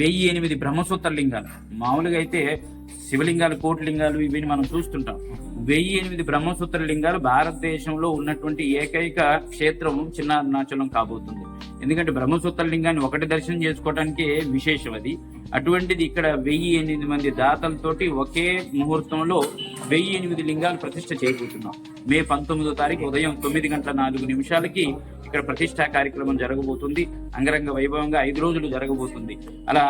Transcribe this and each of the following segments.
వెయ్యి ఎనిమిది బ్రహ్మసూత్ర లింగాలు మామూలుగా అయితే శివలింగాలు కోటిలింగాలు ఇవి మనం చూస్తుంటాం. వెయ్యి ఎనిమిది బ్రహ్మసూత్ర లింగాలు భారతదేశంలో ఉన్నటువంటి ఏకైక క్షేత్రం చిన్న అరుణాచలం కాబోతుంది. ఎందుకంటే బ్రహ్మసూత్ర లింగాన్ని ఒకటి దర్శనం చేసుకోవడానికి విశేషం అది. అటువంటిది ఇక్కడ వెయ్యి ఎనిమిది మంది దాతలతోటి ఒకే ముహూర్తంలో వెయ్యి ఎనిమిది లింగాలు ప్రతిష్ట చేయబోతున్నాం. మే పంతొమ్మిదో తారీఖు ఉదయం తొమ్మిది గంటల నాలుగు నిమిషాలకి ఇక్కడ ప్రతిష్టా కార్యక్రమం జరగబోతుంది. అంగరంగ వైభవంగా ఐదు రోజులు జరగబోతుంది. అలా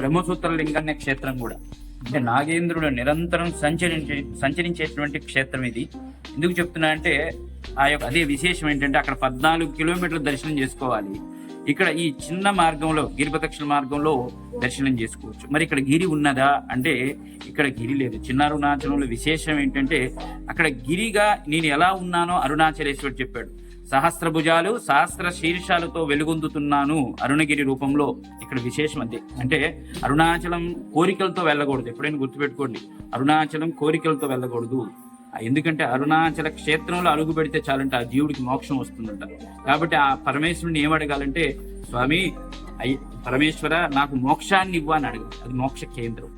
బ్రహ్మసూత్ర లింగాన్ని క్షేత్రం కూడా. అంటే నాగేంద్రుడు నిరంతరం సంచరించే సంచరించేటువంటి క్షేత్రం ఇది. ఎందుకు చెప్తున్నా అంటే ఆ యొక్క అదే విశేషం ఏంటంటే అక్కడ పద్నాలుగు కిలోమీటర్ల దర్శనం చేసుకోవాలి. ఇక్కడ ఈ చిన్న మార్గంలో గిరిపదక్షిణ మార్గంలో దర్శనం చేసుకోవచ్చు. మరి ఇక్కడ గిరి ఉన్నదా? అంటే ఇక్కడ గిరి లేదు. చిన్న అరుణాచలంలో విశేషం ఏంటంటే అక్కడ గిరిగా నేను ఎలా ఉన్నానో అరుణాచలేశ్వరుడు చెప్పాడు. సహస్ర భుజాలు సహస్ర శీర్షాలతో వెలుగొందుతున్నాను అరుణగిరి రూపంలో ఇక్కడ విశేషం అంతే అంటే అరుణాచలం కోరికలతో వెళ్ళకూడదు. ఎప్పుడైనా గుర్తుపెట్టుకోండి. అరుణాచలం కోరికలతో వెళ్ళకూడదు. ఎందుకంటే అరుణాచల క్షేత్రంలో అడుగు పెడితే చాలంటే ఆ జీవుడికి మోక్షం వస్తుందంట. కాబట్టి ఆ పరమేశ్వరుని ఏమడగాలంటే స్వామి అయ్య పరమేశ్వర నాకు మోక్షాన్ని ఇవ్వు అని అడగాలి అది మోక్ష కేంద్రం.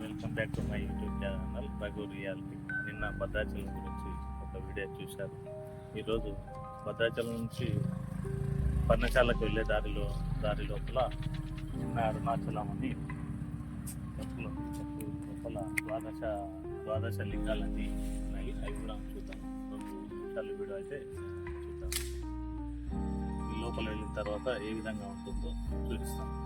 Welcome back to my YouTube channel reality. నిన్న భద్రాచలం గురించి ఒక వీడియో చూశారు ఈరోజు భద్రాచలం నుంచి పర్ణశాలకు వెళ్ళే దారిలో దారి లోపల చిన్న అరుణాచలం అని లోపల లోపల ద్వాదశ ద్వాదశ లింగాలన్నీ ఉన్నాయి. అవి కూడా చూద్దాం. రెండు నిమిషాల వీడియో అయితే చూద్దాం. లోపల వెళ్ళిన తర్వాత ఏ విధంగా ఉంటుందో చూపిస్తాం.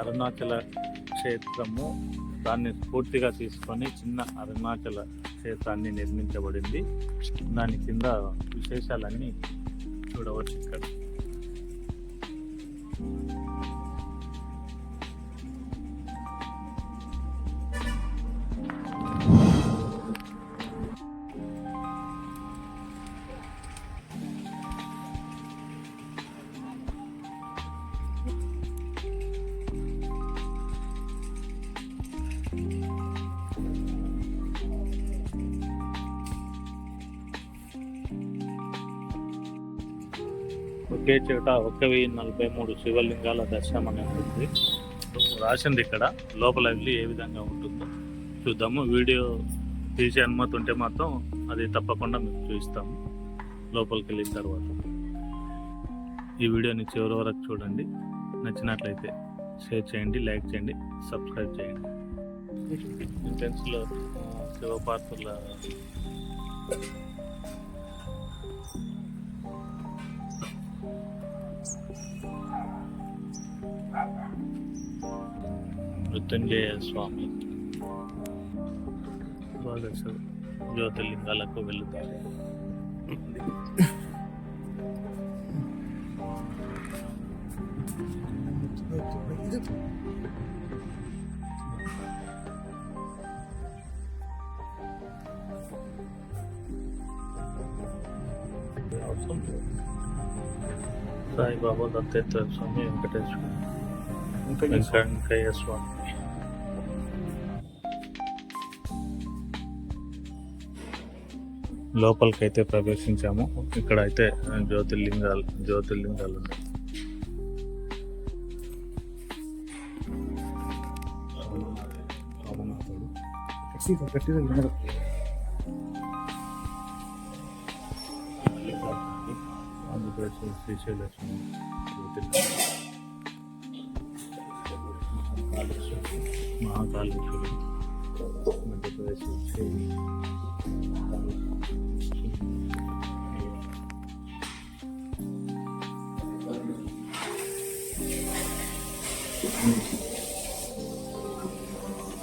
అరుణాచల క్షేత్రము దాన్ని స్ఫూర్తిగా తీసుకొని చిన్న అరుణాచల క్షేత్రాన్ని నిర్మించబడింది. దాని కింద విశేషాలన్నీ చూడవచ్చు ఇక్కడ. ఒకే చోట ఒక వెయ్యి నలభై మూడు శివలింగాల దర్శనం అనేది ఉంది. రాసింది ఇక్కడ. లోపల వెళ్ళి ఏ విధంగా ఉంటుందో చూద్దాము. వీడియో తీసే అనుమతి ఉంటే మాత్రం అది తప్పకుండా మీకు చూపిస్తాము. లోపలికి వెళ్ళిన తర్వాత. ఈ వీడియోని చివరి వరకు చూడండి. నచ్చినట్లయితే షేర్ చేయండి లైక్ చేయండి సబ్స్క్రైబ్ చేయండి. ఎంట్రన్స్లో శివపార్తుల మృత్యుంజయ స్వామి ద్వాదశ జ్యోతిర్లింగాలకు వెళుతారు సాయిబాబా దత్తేశ్వర స్వామి వెంకటేశ్వర వెంకయ్య స్వామి లోపలికి అయితే ప్రవేశించాము. ఇక్కడ అయితే జ్యోతిర్లింగాలు జ్యోతిర్లింగాలు ఉన్నాయి. ఆంధ్రప్రదేశ్ శ్రీశైల జ్యోతిర్లింగం.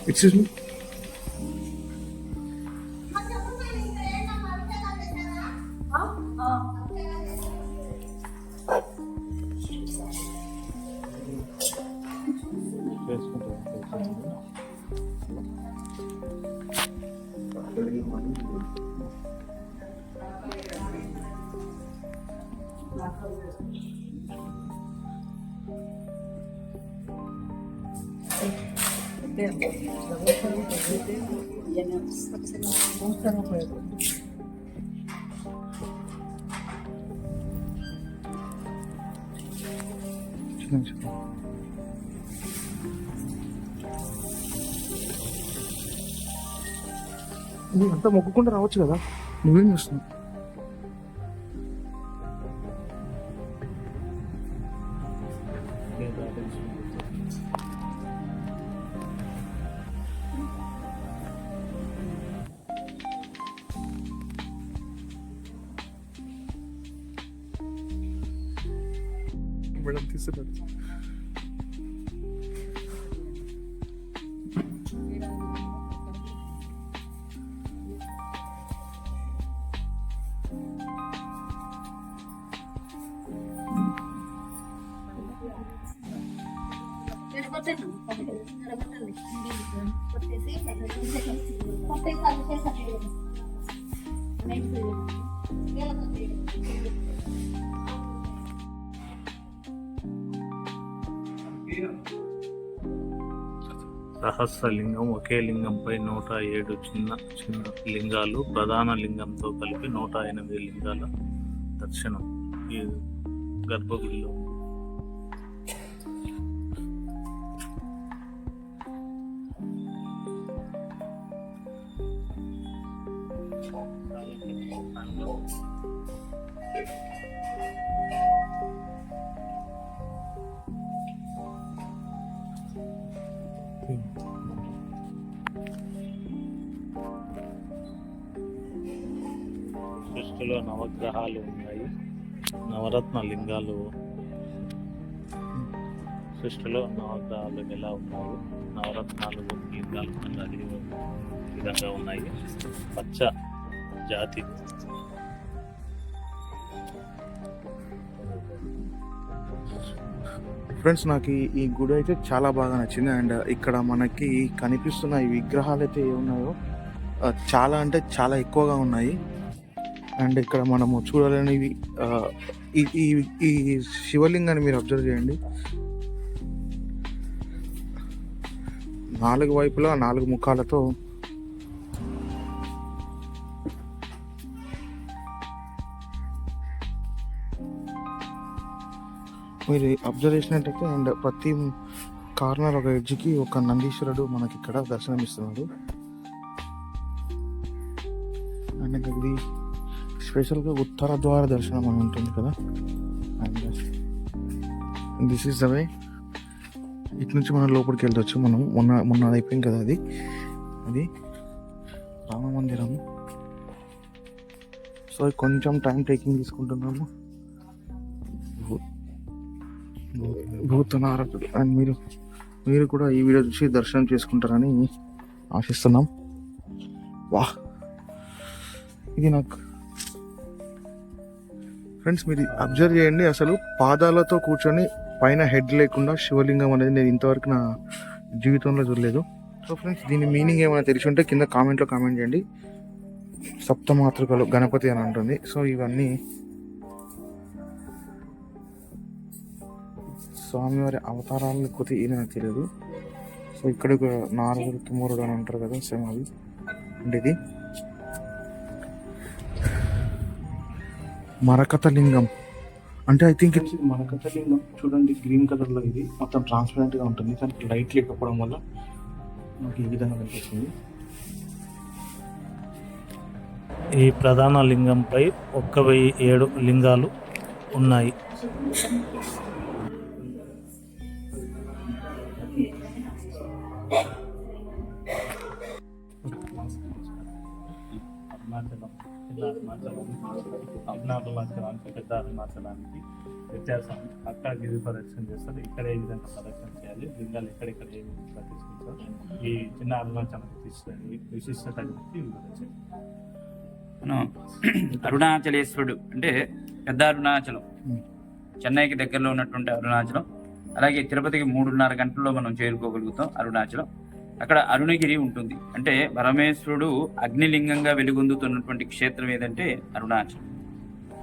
ఎక్స్క్యూజ్ మీ అంతా మొక్కుకుంటూ రావచ్చు కదా. నువ్వేం చేస్తున్నావు? మేడం తీసుకున్నాడు సహస్రలింగం ఒకే లింగంపై నూట ఏడు చిన్న చిన్న లింగాలు ప్రధాన లింగంతో కలిపి నూట ఎనిమిది లింగాల దర్శనం. ఈ గర్భగుడిలో ఉన్నాయి. నవరత్న లింగాలు సృష్టిలో నవగ్రహాలు ఎలా ఉన్నాయో? నవరత్నాలు లింగాలు అన్నది విధంగా ఉన్నాయి. పచ్చ జాతి. ఫ్రెండ్స్ నాకు ఈ- గుడి అయితే చాలా బాగా నచ్చింది. అండ్ ఇక్కడ మనకి కనిపిస్తున్న ఈ విగ్రహాలు అయితే ఏమున్నాయో చాలా అంటే చాలా ఎక్కువగా ఉన్నాయి. అండ్ ఇక్కడ మనము చూడాలనేవి ఈ ఈ శివలింగాన్ని మీరు అబ్జర్వ్ చేయండి. నాలుగు వైపులా నాలుగు ముఖాలతో మీరు అబ్జర్వ్ చేసినట్టయితే అండ్ ప్రతి కార్నర్ ఒక ఎడ్జ్కి ఒక నందీశ్వరుడు మనకి ఇక్కడ దర్శనమిస్తున్నాడు. అండ్ ఇంకా ఇది స్పెషల్గా ఉత్తర ద్వార దర్శనం అని ఉంటుంది కదా. And this is the way ఇటు నుంచి మనం లోపలికి వెళ్ళొచ్చు మనం మొన్న మొన్న అయిపోయింది కదా అది. అది రామ మందిరం. సో కొంచెం టైం టేకింగ్ తీసుకుంటున్నాము. భూతనారకుడు అండ్ మీరు మీరు కూడా ఈ వీడియో చూసి దర్శనం చేసుకుంటారని ఆశిస్తున్నాం. వాహ్. ఇది నాకు ఫ్రెండ్స్ మీరు అబ్జర్వ్ చేయండి. అసలు పాదాలతో కూర్చొని పైన హెడ్ లేకుండా శివలింగం అనేది నేను ఇంతవరకు నా జీవితంలో చూడలేదు. సో ఫ్రెండ్స్ దీని మీనింగ్ ఏమైనా తెలిసి ఉంటే కింద కామెంట్లో కామెంట్ చేయండి. సప్తమాతృకలు గణపతి అని అంటుంది. సో ఇవన్నీ స్వామివారి అవతారాలను కొద్ది ఈయన నాకు తెలియదు. సో ఇక్కడ నాలుగు నారదుడు తుమ్మరుడు అని అంటారు కదా సేమ్ అది అంటే ఇది. మరకత లింగం అంటే ఐ థింక్ ఇట్స్ మరకత లింగం చూడండి గ్రీన్ కలర్లో ఇది. మొత్తం ట్రాన్స్పరెంట్గా ఉంటుంది. దానికి లైట్ లేకపోవడం వల్ల నాకు ఈ విధంగా కనిపిస్తుంది. ఈ ప్రధాన లింగంపై ఒక్క వెయ్యి ఏడు లింగాలు ఉన్నాయి. చిన్న అరుణాచలం అరుణాచలానికి పెద్ద అరుణాచలానికి వ్యత్యాసం. అక్కడ గిరి ప్రదక్షిణ చేస్తారు ఇక్కడ ఏ విధంగా ప్రదక్షిణ చేయాలి. లింగాలు ఎక్కడెక్కడ ఏ విధంగా తీసుకుంటారు ఈ చిన్న అరుణాచలం తీసుకుని విశిష్టత గురించి మనం అరుణాచలేశ్వరుడు అంటే పెద్ద అరుణాచలం. చెన్నైకి దగ్గరలో ఉన్నటువంటి అరుణాచలం. అలాగే తిరుపతికి మూడున్నర గంటల్లో మనం చేరుకోగలుగుతాం అరుణాచలం. అక్కడ అరుణగిరి ఉంటుంది. అంటే పరమేశ్వరుడు అగ్నిలింగంగా వెలుగొందుతున్నటువంటి క్షేత్రం ఏదంటే అరుణాచలం.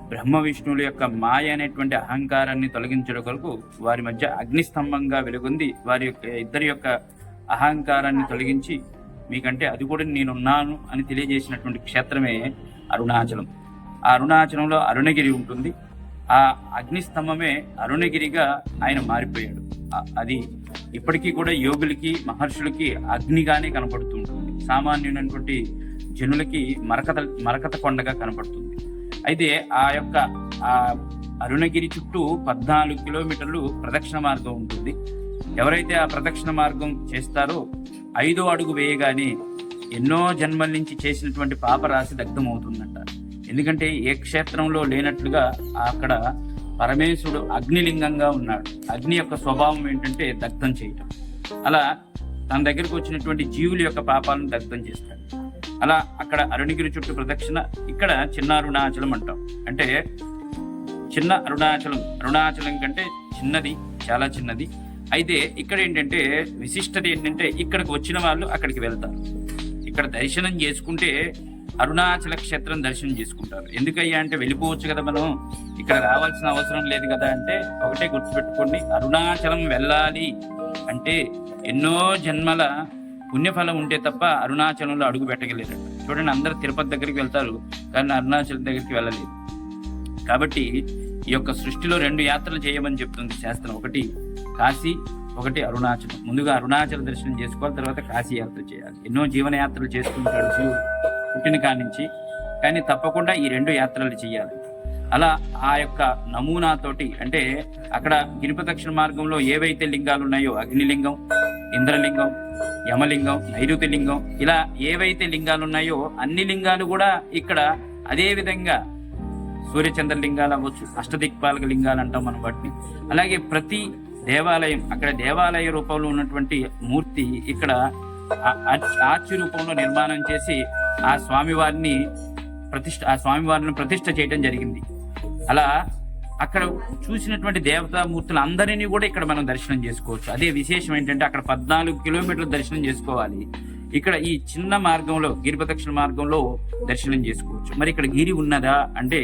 బ్రహ్మ విష్ణువుల యొక్క మాయ అనేటువంటి అహంకారాన్ని తొలగించడం కొరకు వారి మధ్య అగ్నిస్తంభంగా వెలుగొంది వారి యొక్క ఇద్దరి యొక్క అహంకారాన్ని తొలగించి మీకంటే అది కూడా నేనున్నాను అని తెలియజేసినటువంటి క్షేత్రమే అరుణాచలం. ఆ అరుణాచలంలో అరుణగిరి ఉంటుంది. ఆ అగ్నిస్తంభమే అరుణగిరిగా ఆయన మారిపోయాడు. అది ఇప్పటికీ కూడా యోగులకి మహర్షులకి అగ్నిగానే కనపడుతుంటుంది. సామాన్యుడైనటువంటి జనులకి మరకత మరకత కొండగా కనపడుతుంది. అయితే ఆ యొక్క ఆ అరుణగిరి చుట్టూ పద్నాలుగు కిలోమీటర్లు ప్రదక్షిణ మార్గం ఉంటుంది. ఎవరైతే ఆ ప్రదక్షిణ మార్గం చేస్తారో ఐదో అడుగు వేయగానే ఎన్నో జన్మల నుంచి చేసినటువంటి పాపరాశి దగ్ధమవుతుందంట. ఎందుకంటే ఏ క్షేత్రంలో లేనట్లుగా అక్కడ పరమేశ్వరుడు అగ్నిలింగంగా ఉన్నాడు. అగ్ని యొక్క స్వభావం ఏంటంటే దగ్ధం చేయటం. అలా తన దగ్గరకు వచ్చినటువంటి జీవుల యొక్క పాపాలను దగ్ధం చేస్తాడు. అలా అక్కడ అరుణగిరి చుట్టూ ప్రదక్షిణ ఇక్కడ చిన్న అరుణాచలం అంటాం. అంటే చిన్న అరుణాచలం అరుణాచలం కంటే చిన్నది చాలా చిన్నది. అయితే ఇక్కడ ఏంటంటే విశిష్టత ఏంటంటే ఇక్కడికి వచ్చిన వాళ్ళు అక్కడికి వెళ్తారు. ఇక్కడ దర్శనం చేసుకుంటే అరుణాచల క్షేత్రం దర్శనం చేసుకుంటారు. ఎందుకయ్యా అంటే వెళ్ళిపోవచ్చు కదా మనం. ఇక్కడ రావాల్సిన అవసరం లేదు కదా అంటే ఒకటే గుర్తుపెట్టుకోండి. అరుణాచలం వెళ్ళాలి అంటే ఎన్నో జన్మల పుణ్యఫలం ఉంటే తప్ప అరుణాచలంలో అడుగు పెట్టగలేరు. చూడండి అందరు తిరుపతి దగ్గరికి వెళ్తారు కానీ అరుణాచలం దగ్గరికి వెళ్ళలేదు. కాబట్టి ఈ యొక్క సృష్టిలో రెండు యాత్రలు చేయమని చెప్తుంది శాస్త్రం. ఒకటి కాశీ ఒకటి అరుణాచలం. ముందుగా అరుణాచల దర్శనం చేసుకోవాలి తర్వాత కాశీ యాత్ర చేయాలి. ఎన్నో జీవన యాత్రలు చేసుకుంటాడు శివుడు. పుట్టిన కానించి కానీ తప్పకుండా ఈ రెండు యాత్రలు చేయాలి. అలా ఆ యొక్క నమూనాతోటి అంటే అక్కడ గిరిప్రదక్షిణ మార్గంలో ఏవైతే లింగాలు ఉన్నాయో అగ్నిలింగం ఇంద్రలింగం యమలింగం నైరుతి లింగం ఇలా ఏవైతే లింగాలు ఉన్నాయో అన్ని లింగాలు కూడా ఇక్కడ అదే విధంగా సూర్యచంద్ర లింగాలు అవ్వచ్చు అష్టదిక్పాలక లింగాలు అంటాం మనం వాటిని. అలాగే ప్రతి దేవాలయం అక్కడ దేవాలయ రూపంలో ఉన్నటువంటి మూర్తి ఇక్కడ ఆచి ఆర్చి రూపంలో నిర్మాణం చేసి ఆ స్వామివారిని ప్రతిష్ట ఆ స్వామివారిని ప్రతిష్ట చేయడం జరిగింది. అలా అక్కడ చూసినటువంటి దేవతామూర్తులు అందరినీ కూడా ఇక్కడ మనం దర్శనం చేసుకోవచ్చు. అదే విశేషం ఏంటంటే అక్కడ పద్నాలుగు కిలోమీటర్లు దర్శనం చేసుకోవాలి. ఇక్కడ ఈ చిన్న మార్గంలో గిరిపదక్షిణ మార్గంలో దర్శనం చేసుకోవచ్చు. మరి ఇక్కడ గిరి ఉన్నదా అంటే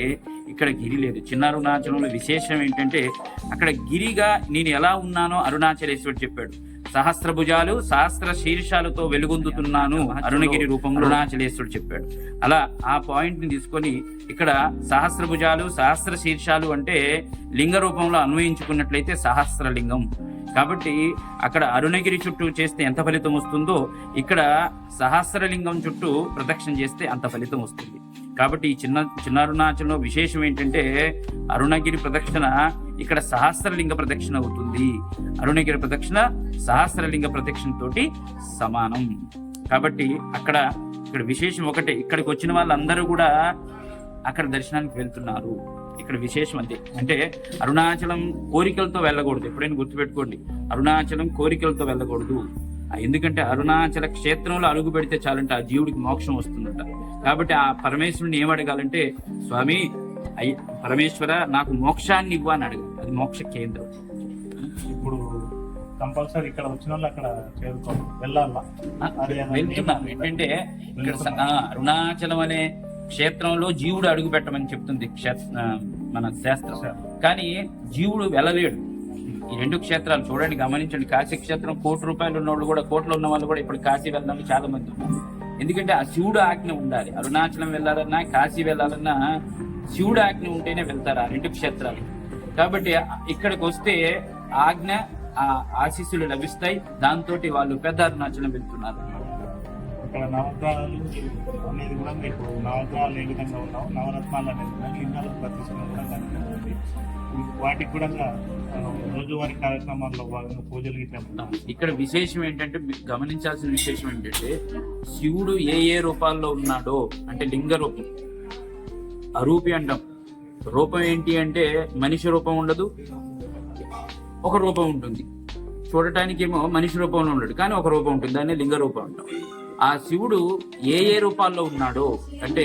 ఇక్కడ గిరి లేదు. చిన్న అరుణాచలంలో విశేషం ఏంటంటే అక్కడ గిరిగా నేను ఎలా ఉన్నానో అరుణాచలేశ్వరుడు చెప్పాడు. సహస్ర భుజాలు సహస్ర శీర్షాలతో వెలుగొందుతున్నాను. అరుణగిరి రూపంలో అరుణాచలేశ్వరుడు చెప్పాడు. అలా ఆ పాయింట్ని తీసుకొని ఇక్కడ సహస్ర భుజాలు సహస్ర శీర్షాలు అంటే లింగ రూపంలో అన్వయించుకున్నట్లయితే సహస్ర లింగం కాబట్టి అక్కడ అరుణగిరి చుట్టూ చేస్తే ఎంత ఫలితం వస్తుందో ఇక్కడ సహస్రలింగం చుట్టూ ప్రదక్షిణ చేస్తే అంత ఫలితం వస్తుంది. కాబట్టి ఈ చిన్న చిన్న అరుణాచలంలో విశేషం ఏంటంటే అరుణగిరి ప్రదక్షిణ ఇక్కడ సహస్రలింగ ప్రదక్షిణ అవుతుంది. అరుణగిరి ప్రదక్షిణ సహస్రలింగ ప్రదక్షిణ తోటి సమానం. కాబట్టి అక్కడ ఇక్కడ విశేషం ఒకటే ఇక్కడికి వచ్చిన వాళ్ళందరూ కూడా అక్కడ దర్శనానికి వెళ్తున్నారు. ఇక్కడ విశేషం అంతే. అంటే అరుణాచలం కోరికలతో వెళ్ళకూడదు. ఎప్పుడైనా గుర్తుపెట్టుకోండి. అరుణాచలం కోరికలతో వెళ్ళకూడదు. ఎందుకంటే అరుణాచల క్షేత్రంలో అడుగు పెడితే చాలంటే ఆ జీవుడికి మోక్షం వస్తుందంట. కాబట్టి ఆ పరమేశ్వరుని ఏం అడగాలంటే స్వామి అయ్య పరమేశ్వర నాకు మోక్షాన్ని ఇవ్వు అని అడగాలి అది మోక్ష కేంద్రం. ఇప్పుడు కంపల్సరీ ఇక్కడ వచ్చిన వాళ్ళు అక్కడ చేరుకోవాలి. వెళ్ళాలా? వెళ్తున్నాం. ఏంటంటే ఇక్కడ అరుణాచలం అనే క్షేత్రంలో జీవుడు అడుగు పెట్టమని చెప్తుంది క్షేత్ర మన శాస్త్రం. కానీ జీవుడు వెళ్ళలేడు. ఈ రెండు క్షేత్రాలు చూడండి గమనించండి. కాశీ క్షేత్రం కోటి రూపాయలు ఉన్న వాళ్ళు కూడా కోట్లు ఉన్న వాళ్ళు కూడా ఇప్పుడు కాశీ వెళ్ళడం చాలా మంది ఉన్నారు. ఎందుకంటే ఆ శివుడు ఆజ్ఞ ఉండాలి. అరుణాచలం వెళ్ళాలన్నా కాశీ వెళ్ళాలన్నా శివుడు ఆజ్ఞ ఉంటేనే వెళ్తారు ఆ రెండు క్షేత్రాలు. కాబట్టి ఇక్కడికి వస్తే ఆజ్ఞ ఆ ఆశీస్సులు లభిస్తాయి. దాంతో వాళ్ళు పెద్ద అరుణాచలం వెళ్తున్నారు. ఇక్కడ నవగ్రహాలు అనేది కూడా మీకు నవగ్రహాలు ఏ విధంగా ఉన్నావు నవరత్నాలు అనేది కూడా లింగాల కూడా కనిపిస్తుంది. వాటికి కూడా రోజువారి కార్యక్రమాల్లో భాగంగా పూజలు ఇక్కడ విశేషం ఏంటంటే గమనించాల్సిన విశేషం ఏంటంటే శివుడు ఏ ఏ రూపాల్లో ఉన్నాడో అంటే లింగ రూపం అరూపి అంటాం. రూపం ఏంటి అంటే మనిషి రూపం ఉండదు ఒక రూపం ఉంటుంది. చూడటానికి ఏమో మనిషి రూపంలో ఉండడు కానీ ఒక రూపం ఉంటుంది దాన్ని లింగ రూపం అంటాం. ఆ శివుడు ఏ ఏ రూపాల్లో ఉన్నాడో అంటే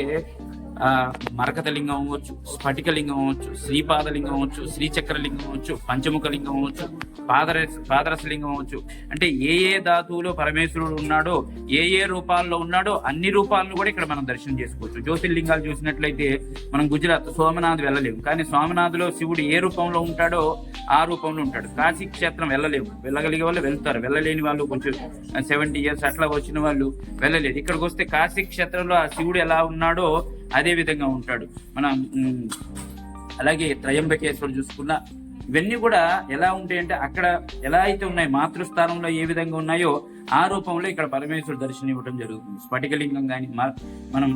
మరకతలింగం అవ్వచ్చు స్ఫటికలింగం అవ్వచ్చు శ్రీపాదలింగం అవ్వచ్చు శ్రీచక్రలింగం అవ్వచ్చు పంచముఖలింగం అవ్వచ్చు పాదరస పాదరసలింగం అవ్వచ్చు. అంటే ఏ ఏ ధాతువులో పరమేశ్వరుడు ఉన్నాడో ఏ ఏ రూపాల్లో ఉన్నాడో అన్ని రూపాలను కూడా ఇక్కడ మనం దర్శనం చేసుకోవచ్చు. జ్యోతిర్లింగాలు చూసినట్లయితే మనం గుజరాత్ సోమనాథ్ వెళ్ళలేము. కానీ సోమనాథ్లో శివుడు ఏ రూపంలో ఉంటాడో ఆ రూపంలో ఉంటాడు. కాశీ క్షేత్రం వెళ్ళలేము. వెళ్ళగలిగే వాళ్ళు వెళ్తారు. వెళ్ళలేని వాళ్ళు కొంచెం సెవెంటీ ఇయర్స్ అట్లా వచ్చిన వాళ్ళు వెళ్ళలేదు. ఇక్కడికి వస్తే కాశీ క్షేత్రంలో ఆ శివుడు ఎలా ఉన్నాడో అదే విధంగా ఉంటాడు. మన అలాగే త్రయంబకేశ్వరుడు చూసుకున్నా ఇవన్నీ కూడా ఎలా ఉంటాయంటే అక్కడ ఎలా అయితే ఉన్నాయి మాతృస్థానంలో ఏ విధంగా ఉన్నాయో ఆ రూపంలో ఇక్కడ పరమేశ్వరుడు దర్శనం ఇవ్వడం జరుగుతుంది. స్ఫటికలింగం కానీ మనం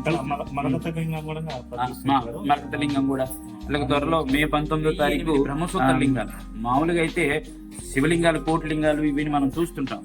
మరకతలింగం కూడా అలాగే త్వరలో మే పంతొమ్మిదో తారీఖు బ్రహ్మసూత్ర లింగాలు మామూలుగా అయితే శివలింగాలు కోటిలింగాలు ఇవి మనం చూస్తుంటాం.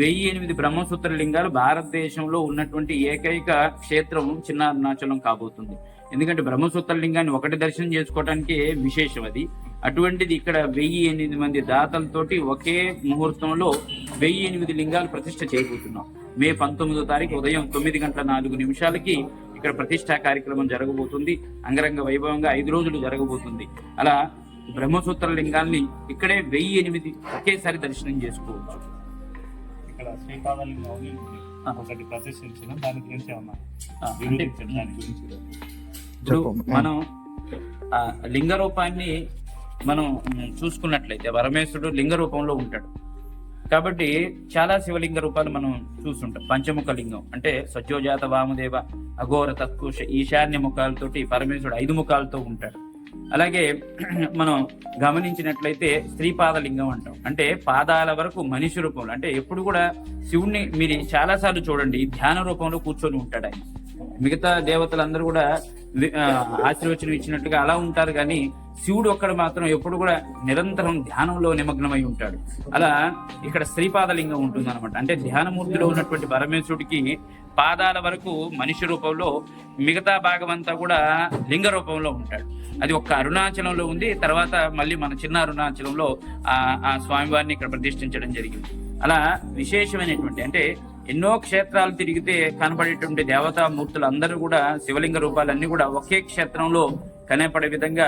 వెయ్యి ఎనిమిది బ్రహ్మసూత్ర లింగాలు భారతదేశంలో ఉన్నటువంటి ఏకైక క్షేత్రం చిన్న అరుణాచలం కాబోతుంది. ఎందుకంటే బ్రహ్మసూత్ర లింగాన్ని ఒకటి దర్శనం చేసుకోవటానికి విశేషం అది. అటువంటిది ఇక్కడ వెయ్యి ఎనిమిది మంది దాతలతోటి ఒకే ముహూర్తంలో వెయ్యి ఎనిమిది లింగాలు ప్రతిష్ట చేయబోతున్నాం. మే పంతొమ్మిదో తారీఖు ఉదయం తొమ్మిది గంటల నాలుగు నిమిషాలకి ఇక్కడ ప్రతిష్టా కార్యక్రమం జరగబోతుంది. అంగరంగ వైభవంగా ఐదు రోజులు జరగబోతుంది. అలా బ్రహ్మసూత్ర లింగాల్ని ఇక్కడే వెయ్యి ఎనిమిది ఒకేసారి దర్శనం చేసుకోవచ్చు. ఇక్కడ. ఒకటి ప్రతిష్ఠించిన దాని గురించి ఏమన్నా ఇప్పుడు. మనం ఆ లింగ రూపాన్ని మనం చూసుకున్నట్లయితే పరమేశ్వరుడు లింగ రూపంలో ఉంటాడు. కాబట్టి చాలా శివలింగ రూపాలు మనం చూస్తుంటాం. పంచముఖ లింగం అంటే సత్యోజాత వామదేవ అఘోర తత్కుష ఈశాన్య ముఖాలతోటి పరమేశ్వరుడు ఐదు ముఖాలతో ఉంటాడు. అలాగే మనం గమనించినట్లయితే శ్రీపాద అంటాం. అంటే పాదాల వరకు మనిషి రూపంలో అంటే ఎప్పుడు కూడా శివుణ్ణి మీరు చాలా సార్లు చూడండి ధ్యాన రూపంలో కూర్చొని ఉంటాడు ఆయన. మిగతా దేవతలందరూ కూడా ఆశీర్వచనం ఇచ్చినట్టుగా అలా ఉంటారు కానీ శివుడు ఒక్కడు మాత్రం ఎప్పుడు కూడా నిరంతరం ధ్యానంలో నిమగ్నమై ఉంటాడు. అలా ఇక్కడ శ్రీపాదలింగం ఉంటుంది అనమాట అంటే ధ్యానమూర్తిలో ఉన్నటువంటి పరమేశ్వరుడికి పాదాల వరకు మనిషి రూపంలో మిగతా భాగం అంతా కూడా లింగ రూపంలో ఉంటాడు. అది ఒక్క అరుణాచలంలో ఉంది తర్వాత మళ్ళీ మన చిన్న అరుణాచలంలో ఆ ఆ స్వామివారిని ఇక్కడ ప్రతిష్ఠించడం జరిగింది. అలా విశేషమైనటువంటి అంటే ఎన్నో క్షేత్రాలు తిరిగితే కనపడేటువంటి దేవతా మూర్తులు అందరూ కూడా శివలింగ రూపాలన్నీ కూడా ఒకే క్షేత్రంలో కనపడే విధంగా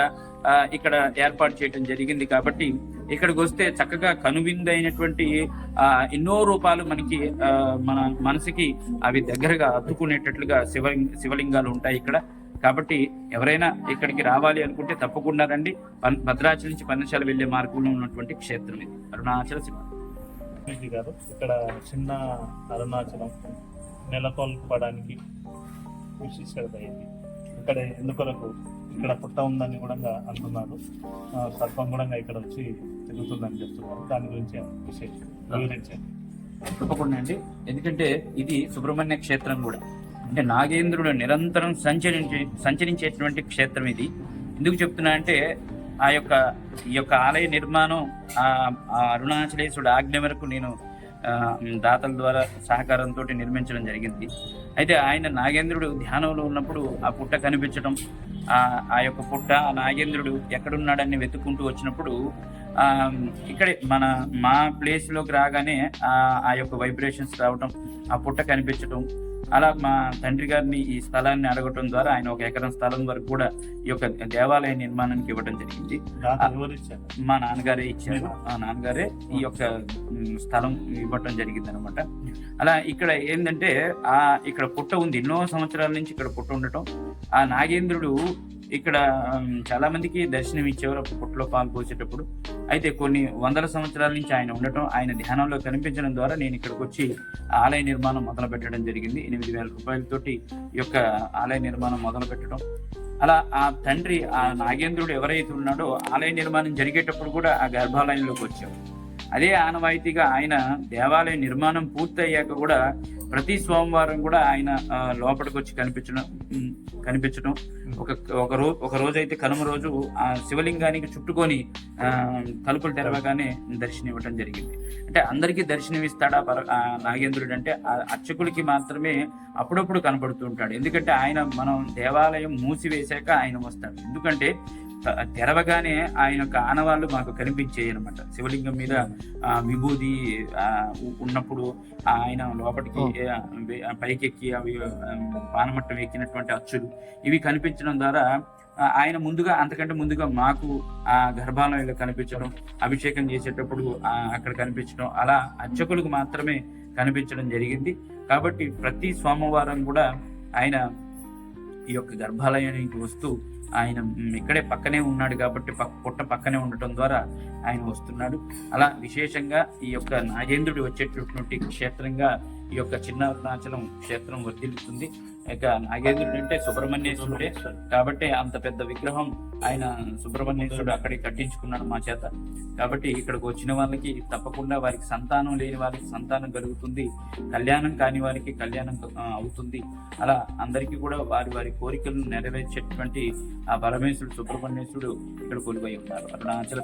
ఇక్కడ ఏర్పాటు చేయడం జరిగింది కాబట్టి ఇక్కడికి వస్తే చక్కగా కనువిందైనటువంటి ఆ ఎన్నో రూపాలు మనకి మన మనసుకి అవి దగ్గరగా అత్తుకునేటట్లుగా శివ శివలింగాలు ఉంటాయి ఇక్కడ. కాబట్టి ఎవరైనా ఇక్కడికి రావాలి అనుకుంటే తప్పకుండా రండి. పన్- భద్రాచలం నుంచి పన్నశాల వెళ్ళే మార్గంలో ఉన్నటువంటి క్షేత్రం ఇది. అరుణాచల శివ. గారు ఇక్కడ చిన్న అరుణాచలం నెలకొల్పడానికి విశిష్టత అయింది ఇక్కడ ఎందుకొరకు ఇక్కడ పుట్ట ఉందని కూడా అంటున్నారు. సర్పం కూడా ఇక్కడ వచ్చి తిరుగుతుందని చెప్తున్నారు. దాని గురించి విశేషం. వివరించండి. తప్పకుండా అండి. ఎందుకంటే ఇది సుబ్రహ్మణ్య క్షేత్రం కూడా. అంటే నాగేంద్రుడు నిరంతరం సంచరించే సంచరించేటువంటి క్షేత్రం ఇది. ఎందుకు చెప్తున్నా అంటే ఆ యొక్క ఈ యొక్క ఆలయ నిర్మాణం ఆ ఆ అరుణాచలేశ్వరుడు ఆజ్ఞ మేరకు నేను దాతల ద్వారా సహకారంతో నిర్మించడం జరిగింది. అయితే ఆయన నాగేంద్రుడు ధ్యానంలో ఉన్నప్పుడు ఆ పుట్ట కనిపించడం ఆ యొక్క పుట్ట ఆ నాగేంద్రుడు ఎక్కడున్నాడని వెతుక్కుంటూ వచ్చినప్పుడు ఇక్కడే మన మా ప్లేస్లోకి రాగానే ఆ ఆ యొక్క వైబ్రేషన్స్ రావటం ఆ పుట్ట కనిపించటం అలా మా తండ్రి గారిని ఈ స్థలాన్ని అడగటం ద్వారా ఆయన ఒక ఎకరం స్థలం వరకు కూడా ఈ యొక్క దేవాలయ నిర్మాణానికి ఇవ్వడం జరిగింది. మా నాన్నగారే ఇచ్చారు. ఆ నాన్నగారే ఈ యొక్క స్థలం ఇవ్వటం జరిగింది అనమాట అలా ఇక్కడ ఏంటంటే ఆ ఇక్కడ పుట్ట ఉంది. ఎన్నో సంవత్సరాల నుంచి ఇక్కడ పుట్ట ఉండటం. ఆ నాగేంద్రుడు ఇక్కడ చాలామందికి చాలా మందికి దర్శనం ఇచ్చేవారు ఆ పుట్టలో పాలు పోసేటప్పుడు. అయితే కొన్ని వందల సంవత్సరాల నుంచి ఆయన ఉండటం ఆయన ధ్యానంలో కనిపించడం ద్వారా నేను ఇక్కడికి వచ్చి ఆలయ నిర్మాణం మొదలు పెట్టడం జరిగింది. ఎనిమిది వేల రూపాయలతోటి ఈ యొక్క ఆలయ నిర్మాణం మొదలు పెట్టడం. అలా ఆ తండ్రి ఆ నాగేంద్రుడు ఎవరైతే ఉన్నాడో ఆలయ నిర్మాణం జరిగేటప్పుడు కూడా ఆ గర్భాలయంలోకి వచ్చాడు అదే ఆనవాయితీగా ఆయన దేవాలయ నిర్మాణం పూర్తయ్యాక కూడా ప్రతి సోమవారం కూడా ఆయన లోపలికి వచ్చి కనిపించడం కనిపించడం. ఒక ఒక రోజు ఒక రోజు అయితే కనుమ రోజు ఆ శివలింగానికి చుట్టుకొని తలుపులు తెరవగానే దర్శనం ఇవ్వడం జరిగింది. అంటే అందరికీ దర్శనం ఇస్తాడా పర నాగేంద్రుడు అంటే ఆ అర్చకులకి మాత్రమే అప్పుడప్పుడు కనపడుతూ ఉంటాడు. ఎందుకంటే ఆయన మనం దేవాలయం మూసివేశాక ఆయన వస్తాడు. ఎందుకంటే తెరవగానే ఆయన యొక్క ఆనవాళ్ళు మాకు కనిపించాయి అనమాట శివలింగం మీద ఆ, విభూది ఉన్నప్పుడు ఆయన లోపలికి పైకెక్కి అవి పానమట్టం ఎక్కినటువంటి అచ్చులు ఇవి కనిపించడం ద్వారా ఆయన ముందుగా అంతకంటే ముందుగా మాకు ఆ గర్భాలయంలో కనిపించడం అభిషేకం చేసేటప్పుడు అక్కడ కనిపించడం అలా అర్చకులకు మాత్రమే కనిపించడం జరిగింది. కాబట్టి ప్రతి సోమవారం కూడా ఆయన ఈ యొక్క గర్భాలయానికి వస్తూ ఆయన ఇక్కడే పక్కనే ఉన్నాడు కాబట్టి పుట్ట పక్కనే ఉండటం ద్వారా ఆయన వస్తున్నాడు. అలా విశేషంగా ఈ యొక్క నాగేంద్రుడు వచ్చేటటువంటి క్షేత్రంగా ఈ యొక్క చిన్న అరుణాచలం క్షేత్రం వర్ధిల్లుతుంది. ఇక నాగేంద్రుడు అంటే సుబ్రహ్మణ్యేశ్వరుడే. కాబట్టి అంత పెద్ద విగ్రహం ఆయన సుబ్రహ్మణ్యేశ్వరుడు అక్కడికి కట్టించుకున్నాడు మా చేత. కాబట్టి ఇక్కడికి వచ్చిన వాళ్ళకి తప్పకుండా వారికి సంతానం లేని వారికి సంతానం కలుగుతుంది. కళ్యాణం కాని వారికి కళ్యాణం అవుతుంది. అలా అందరికీ కూడా వారి వారి కోరికలను నెరవేర్చేటువంటి ఆ పరమేశ్వరుడు సుబ్రహ్మణ్యేశ్వరుడు ఇక్కడ కొలువై ఉన్నారు. అరుణాచల